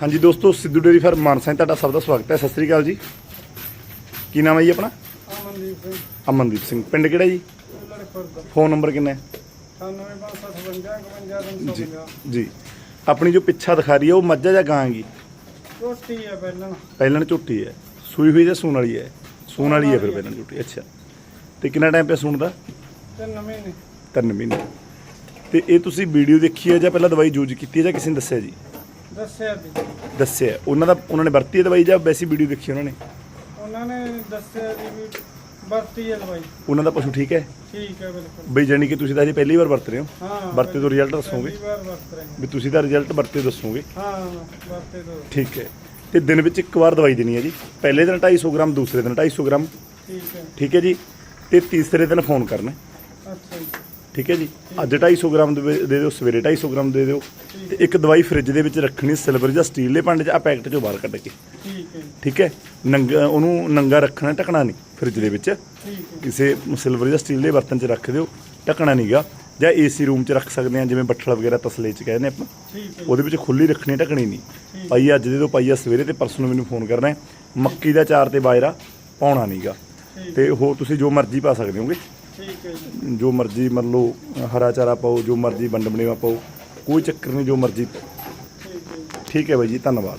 ਹਾਂਜੀ ਦੋਸਤੋ Sidhu dairy farm Mansa ਤੁਹਾਡਾ ਸਭ ਦਾ ਸਵਾਗਤ ਹੈ। ਸਤਿ ਸ੍ਰੀ ਅਕਾਲ ਜੀ। ਕੀ ਨਾਮ ਹੈ ਜੀ ਆਪਣਾ? ਅਮਨਦੀਪ ਸਿੰਘ। ਅਮਨਦੀਪ ਸਿੰਘ। ਪਿੰਡ ਕਿਹੜਾ ਜੀ? ਫੋਨ ਨੰਬਰ ਕਿੰਨਾ ਹੈ? 9555 ਜੀ 51350 ਜੀ ਆਪਣੀ ਜੋ ਪਿੱਛਾ ਦਿਖਾ ਰਹੀ ਹੈ ਉਹ ਮੱਝਾ ਜਾਂ ਗਾਂ ਗੀ ਰੋਟੀ ਹੈ ਪਹਿਲਾਂ ਪਹਿਲਣ ਝੁੱਟੀ ਹੈ। ਸੂਈ ਹੋਈ ਜਾਂ ਸੂਣ ਵਾਲੀ ਹੈ? ਸੂਣ ਵਾਲੀ ਹੈ ਫਿਰ ਪਹਿਲਣ ਝੁੱਟੀ। ਅੱਛਾ। ਤੇ ਕਿੰਨਾ ਟਾਈਮ ਪਿਆ ਸੂਣ ਦਾ? ਤੇ ਨਵੇਂ ਨੇ ਤਿੰਨ ਮਹੀਨੇ। ਤੇ ਇਹ ਤੁਸੀਂ ਵੀਡੀਓ ਦੇਖੀ ਹੈ ਜਾਂ ਪਹਿਲਾਂ ਦਵਾਈ ਯੂਜ਼ ਕੀਤੀ ਹੈ ਜਾਂ ਕਿਸੇ ਨੇ ਦੱਸਿਆ ਜੀ? ਦੱਸਿਆ ਹੈ। ਉਹਨਾਂ ਦਾ ਉਹਨਾਂ ਨੇ ਵਰਤੀ ਹੈ ਦਵਾਈ ਜਾਂ ਵੈਸੀ ਵੀਡੀਓ ਦੇਖੀ ਉਹਨਾਂ ਨੇ? ਉਹਨਾਂ ਨੇ ਦੱਸਿਆ ਜੀ ਵੀ ਵਰਤੀ ਹੈ ਦਵਾਈ। ਉਹਨਾਂ ਦਾ ਪਸ਼ੂ ਠੀਕ ਹੈ? ਠੀਕ ਹੈ ਬਿਲਕੁਲ। ਬਈ ਜਾਨੀ ਕਿ ਤੁਸੀਂ ਤਾਂ ਅਜੇ ਪਹਿਲੀ ਵਾਰ ਵਰਤ ਰਹੇ ਹੋ? ਹਾਂ ਵਰਤੇ ਤੋਂ ਰਿਜ਼ਲਟ ਦੱਸੋਗੇ? ਪਹਿਲੀ ਵਾਰ ਵਰਤ ਰਹੇ ਹਾਂ। ਵੀ ਤੁਸੀਂ ਤਾਂ ਰਿਜ਼ਲਟ ਵਰਤੇ ਦੱਸੋਗੇ? ਹਾਂ ਵਰਤੇ ਤੋਂ। ਠੀਕ ਹੈ। ਤੇ ਦਿਨ ਵਿੱਚ ਇੱਕ ਵਾਰ ਦਵਾਈ ਦੇਣੀ ਹੈ ਜੀ। ਪਹਿਲੇ ਦਿਨ 250 ਗ੍ਰਾਮ ਦੂਸਰੇ ਦਿਨ 250 ਗ੍ਰਾਮ। ਠੀਕ ਹੈ। ਠੀਕ ਹੈ ਜੀ। ਤੇ ਤੀਸਰੇ ਦਿਨ ਫੋਨ ਕਰਨਾ। ਹੈ। ਅੱਛਾ ਜੀ। ਠੀਕ ਹੈ ਜੀ? ਅੱਜ 250 ਗ੍ਰਾਮ ਦੇ ਦੇ ਦਿਓ ਸਵੇਰੇ 250 ਗ੍ਰਾਮ ਦੇ ਦਿਓ। ਤੇ ਇੱਕ ਦਵਾਈ ਫ੍ਰਿਜ ਦੇ ਵਿੱਚ ਰੱਖਣੀ ਸਿਲਵਰ ਜਾਂ ਸਟੀਲ ਦੇ ਭਾਂਡੇ 'ਚ ਆ ਪੈਕਟ 'ਚੋਂ ਬਾਹਰ ਕੱਢ ਕੇ। ਠੀਕ ਹੈ ਜੀ, ਠੀਕ ਹੈ? ਨੰਗਾ ਉਹਨੂੰ ਨੰਗਾ ਰੱਖਣਾ ਢਕਣਾ ਨਹੀਂ ਫ੍ਰਿਜ ਦੇ ਵਿੱਚ। ਕਿਸੇ ਸਿਲਵਰ ਜਾਂ ਸਟੀਲ ਦੇ ਬਰਤਨ 'ਚ ਰੱਖ ਦਿਓ ਢਕਣਾ ਨਹੀਂਗਾ। ਜਾਂ ਏਸੀ ਰੂਮ 'ਚ ਰੱਖ ਸਕਦੇ ਆ ਜਿਵੇਂ ਬੱਠਲ ਵਗੈਰਾ ਤਸਲੇ 'ਚ ਕਹਿੰਦੇ ਆਪਾਂ। ਉਹਦੇ ਵਿੱਚ ਖੁੱਲੀ ਰੱਖਣੀ ਢਕਣੀ ਨਹੀਂ। ਪਾਈ ਅੱਜ ਦੇ ਦਿਓ ਪਾਈਆ ਸਵੇਰੇ ਤੇ ਪਰਸੋਂ ਨੂੰ ਮੈਨੂੰ ਫੋਨ ਕਰਨਾ ਮੱਕੀ ਦਾ ਚਾਰ ਤੇ ਬਾਜਰਾ ਪਾਉਣਾ ਨਹੀਂਗਾ। ਤੇ ਹੋਰ ਤੁਸੀਂ ਜੋ ਮਰਜ਼ੀ ਪਾ ਸਕਦੇ ਹੋਗੇ। ਠੀਕ ਹੈ ਜੀ। ਜੋ ਮਰਜ਼ੀ ਮੰਨ ਲਓ ਹਰਾ ਚਾਰਾ ਪਾਓ ਜੋ ਮਰਜ਼ੀ ਵੰਡ ਬਣੇਵਾ ਪਾਓ ਕੋਈ ਚੱਕਰ ਨਹੀਂ ਜੋ ਮਰਜ਼ੀ ਠੀਕ ਹੈ ਜੀ। ਠੀਕ ਹੈ ਬਾਈ ਜੀ ਧੰਨਵਾਦ।